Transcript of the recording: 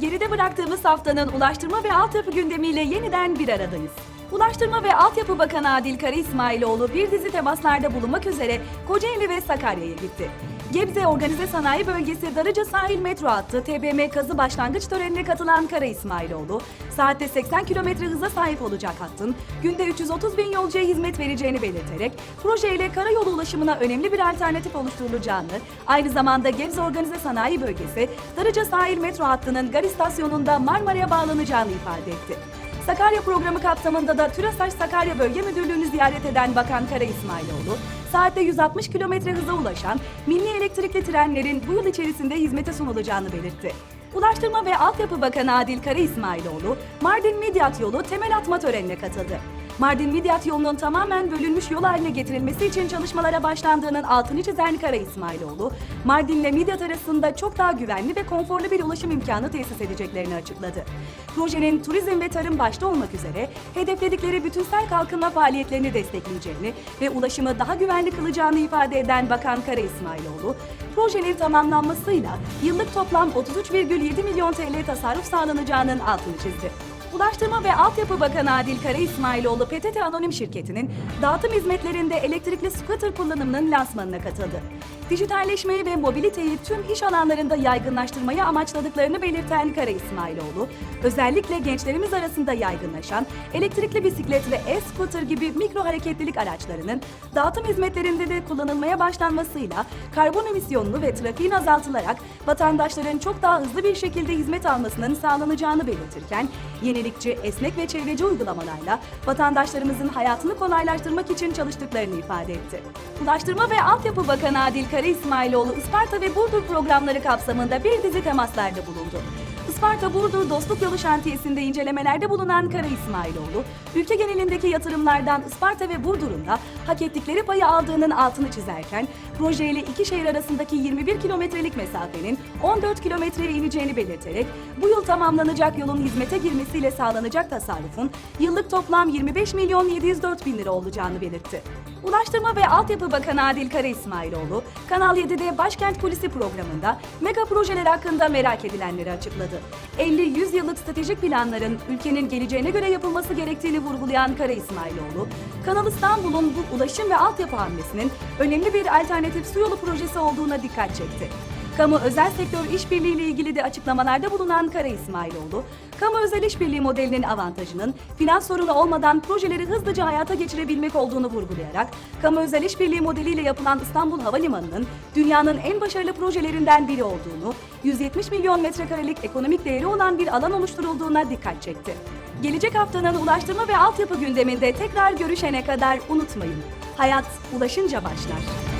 Geride bıraktığımız haftanın ulaştırma ve altyapı gündemiyle yeniden bir aradayız. Ulaştırma ve Altyapı Bakanı Adil Kara İsmailoğlu bir dizi temaslarda bulunmak üzere Kocaeli ve Sakarya'ya gitti. Gebze Organize Sanayi Bölgesi Darıca Sahil Metro Hattı TBM kazı başlangıç törenine katılan Kara İsmailoğlu, saatte 80 km hıza sahip olacak hattın günde 330 bin yolcuya hizmet vereceğini belirterek projeyle karayolu ulaşımına önemli bir alternatif oluşturulacağını, aynı zamanda Gebze Organize Sanayi Bölgesi Darıca Sahil Metro Hattı'nın gar istasyonunda Marmara'ya bağlanacağını ifade etti. Sakarya programı kapsamında da TÜRASAŞ Sakarya Bölge Müdürlüğü'nü ziyaret eden Bakan Kara İsmailoğlu, saatte 160 km hıza ulaşan milli elektrikli trenlerin bu yıl içerisinde hizmete sunulacağını belirtti. Ulaştırma ve Altyapı Bakanı Adil Kara İsmailoğlu, Mardin Midyat yolu temel atma törenine katıldı. Mardin Midyat yolunun tamamen bölünmüş yol haline getirilmesi için çalışmalara başlandığının altını çizen Kara İsmailoğlu, Mardin ile Midyat arasında çok daha güvenli ve konforlu bir ulaşım imkanı tesis edeceklerini açıkladı. Projenin turizm ve tarım başta olmak üzere hedefledikleri bütünsel kalkınma faaliyetlerini destekleyeceğini ve ulaşımı daha güvenli kılacağını ifade eden Bakan Kara İsmailoğlu, projenin tamamlanmasıyla yıllık toplam 33,7 milyon TL tasarruf sağlanacağının altını çizdi. Ulaştırma ve Altyapı Bakanı Adil Kara İsmailoğlu PTT Anonim Şirketi'nin dağıtım hizmetlerinde elektrikli scooter kullanımının lansmanına katıldı. Dijitalleşmeyi ve mobiliteyi tüm iş alanlarında yaygınlaştırmayı amaçladıklarını belirten Kara İsmailoğlu, özellikle gençlerimiz arasında yaygınlaşan elektrikli bisiklet ve e-scooter gibi mikro hareketlilik araçlarının dağıtım hizmetlerinde de kullanılmaya başlanmasıyla karbon emisyonunu ve trafiğin azaltılarak vatandaşların çok daha hızlı bir şekilde hizmet almasının sağlanacağını belirtirken, yenilikçi, esnek ve çevreci uygulamalarla vatandaşlarımızın hayatını kolaylaştırmak için çalıştıklarını ifade etti. Ulaştırma ve Altyapı Bakanı Adil Kara İsmailoğlu Isparta ve Burdur programları kapsamında bir dizi temaslarda bulundu. Isparta Burdur Dostluk Yolu şantiyesinde incelemelerde bulunan Kara İsmailoğlu, ülke genelindeki yatırımlardan Isparta ve Burdur'un da hak ettikleri payı aldığının altını çizerken, projeyle iki şehir arasındaki 21 kilometrelik mesafenin 14 kilometreye ineceğini belirterek, bu yıl tamamlanacak yolun hizmete girmesiyle sağlanacak tasarrufun yıllık toplam 25 milyon 704 bin lira olacağını belirtti. Ulaştırma ve Altyapı Bakanı Adil Kara İsmailoğlu, Kanal 7'de Başkent Kulisi programında mega projeler hakkında merak edilenleri açıkladı. 50-100 yıllık stratejik planların ülkenin geleceğine göre yapılması gerektiğini vurgulayan Kara İsmailoğlu, Kanal İstanbul'un bu ulaşım ve altyapı hamlesinin önemli bir alternatif su yolu projesi olduğuna dikkat çekti. Kamu özel sektör işbirliği ile ilgili de açıklamalarda bulunan Kara İsmailoğlu, kamu özel işbirliği modelinin avantajının finans sorunu olmadan projeleri hızlıca hayata geçirebilmek olduğunu vurgulayarak, kamu özel işbirliği modeliyle yapılan İstanbul Havalimanı'nın dünyanın en başarılı projelerinden biri olduğunu, 170 milyon metrekarelik ekonomik değeri olan bir alan oluşturulduğuna dikkat çekti. Gelecek haftanın ulaştırma ve altyapı gündeminde tekrar görüşene kadar unutmayın. Hayat ulaşınca başlar.